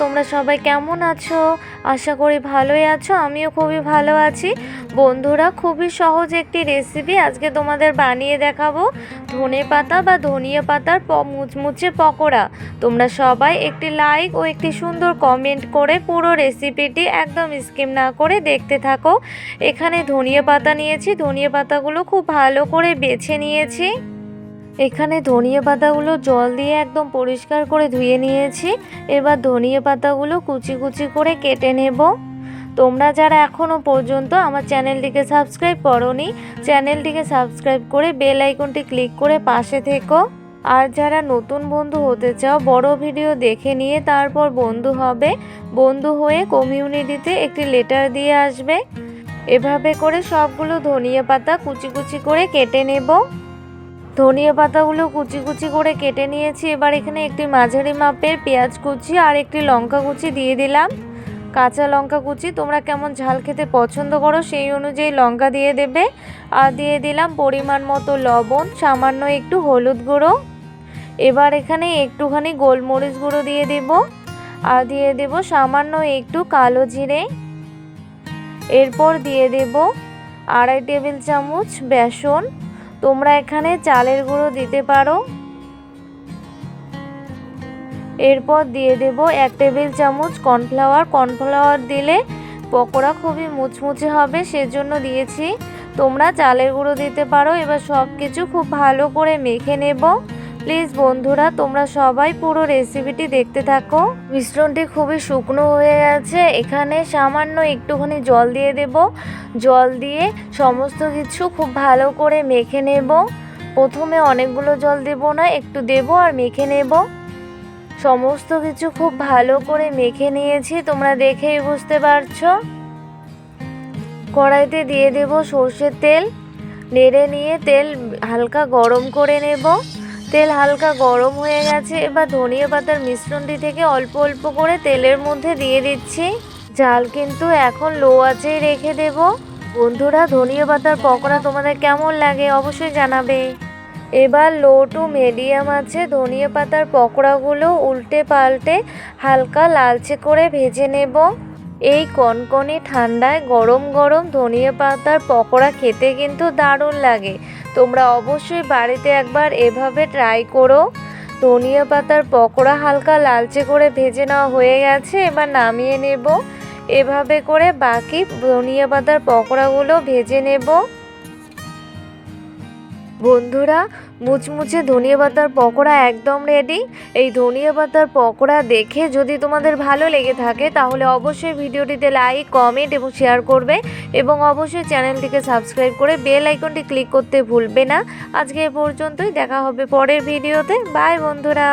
তোমরা সবাই কেমন আছো? আশা করি ভালোই আছো, আমিও খুবই ভালো আছি। বন্ধুরা, খুবই সহজ একটি রেসিপি আজকে তোমাদের বানিয়ে দেখাবো। ধনে পাতা বা ধনিয়া পাতার মুচমুচে পকোড়া। তোমরা সবাই একটি লাইক ও একটি সুন্দর কমেন্ট করে পুরো রেসিপিটি একদম স্কিম না করে দেখতে থাকো। এখানে ধনিয়া পাতা নিয়েছি, ধনিয়া পাতাগুলো খুব ভালো করে বেছে নিয়েছি। এখানে ধনিয়া পাতাগুলো জল দিয়ে একদম পরিষ্কার করে ধুয়ে নিয়েছি। এবার ধনিয়া পাতাগুলো কুচি কুচি করে কেটে নেব। তোমরা যারা এখনও পর্যন্ত আমার চ্যানেলটিকে সাবস্ক্রাইব করনি, চ্যানেলটিকে সাবস্ক্রাইব করে বেল আইকনটি ক্লিক করে পাশে থেকো। আর যারা নতুন বন্ধু হতে চাও, বড় ভিডিও দেখে নিয়ে তারপর বন্ধু হবে, বন্ধু হয়ে কমিউনিটিতে একটি লেটার দিয়ে আসবে। এভাবে করে সবগুলো ধনিয়া পাতা কুচি কুচি করে কেটে নেব। ধনিয়া পাতাগুলো কুচি কুচি করে কেটে নিয়েছি। এবার এখানে একটি মাঝারি মাপের পেঁয়াজ কুচি আর একটি লঙ্কা কুচি দিয়ে দিলাম। কাঁচা লঙ্কা কুচি তোমরা কেমন ঝাল খেতে পছন্দ করো সেই অনুযায়ী লঙ্কা দিয়ে দেবে। আর দিয়ে দিলাম পরিমাণ মতো লবণ, সামান্য একটু হলুদ গুঁড়ো। এবার এখানে একটুখানি গোলমরিচ গুঁড়ো দিয়ে দেব। আর দিয়ে দেব সামান্য একটু কালো জিরে। এরপর দিয়ে দেব আড়াই টেবিল চামচ বেসন। তোমরা এখানে চালের গুঁড়ো দিতে পারো। এরপর দিয়ে দেব এক টেবিল চামচ কর্নফ্লাওয়ার। কর্নফ্লাওয়ার দিলে পকোড়া খুবই মুচমুচে হবে, সেজন্য দিয়েছি। তোমরা চালের গুঁড়ো দিতে পারো। এবার সব কিছু খুব ভালো করে মেখে নেব। প্লিজ বন্ধুরা, তোমরা সবাই পুরো রেসিপিটি দেখতে থাকো। মিশ্রণটি খুবই শুকনো হয়ে গেছে। এখানে সামান্য একটুখানি জল দিয়ে দেব। জল দিয়ে সমস্ত কিছু খুব ভালো করে মেখে নেব। প্রথমে অনেকগুলো জল দেব না, একটু দেব আর মেখে নেব। সমস্ত কিছু খুব ভালো করে মেখে নিয়েছি, তোমরা দেখেই বুঝতে পারছ। কড়াইতে দিয়ে দেব সর্ষের তেল। নেড়ে নিয়ে তেল হালকা গরম করে নেব। তেল হালকা গরম হয়ে গেছে, এবার ধনিয়া পাতার মিশ্রণটি থেকে অল্প অল্প করে তেলের মধ্যে দিয়ে দিচ্ছি। জাল কিন্তু এখন লো আঁচেই রেখে দেব। বন্ধুরা, ধনিয়া পাতার পকোড়া তোমাদের কেমন লাগে অবশ্যই জানাবে। এবার লো টু মিডিয়াম আছে ধনিয়া পাতার পকোড়াগুলো উল্টে পাল্টে হালকা লালচে করে ভেজে নেব। এই কনকনে ঠান্ডায় গরম গরম ধনিয়া পাতার পকোড়া খেতে কিন্তু দারুণ লাগে। তোমরা অবশ্যই বাড়িতে একবার এভাবে ট্রাই করো। ধনিয়া পাতার পকোড়া হালকা লালচে করে ভেজে নেওয়া হয়ে গেছে, এবার নামিয়ে নেব। এভাবে করে বাকি ধনিয়া পাতার পকোড়াগুলো ভেজে নেব। বন্ধুরা, মুচমুচে ধনিয়া পাতার পকোড়া একদম রেডি এই ধনিয়া পাতার পকোড়া দেখে যদি তোমাদের ভালো লেগে থাকে, তাহলে অবশ্যই ভিডিওটিতে লাইক কমেন্ট এবং শেয়ার করবে এবং অবশ্যই চ্যানেলটিকে সাবস্ক্রাইব করে বেল আইকনটি ক্লিক করতে ভুলবে না। আজকে এ পর্যন্তই, দেখা হবে পরের ভিডিওতে বাই বন্ধুরা।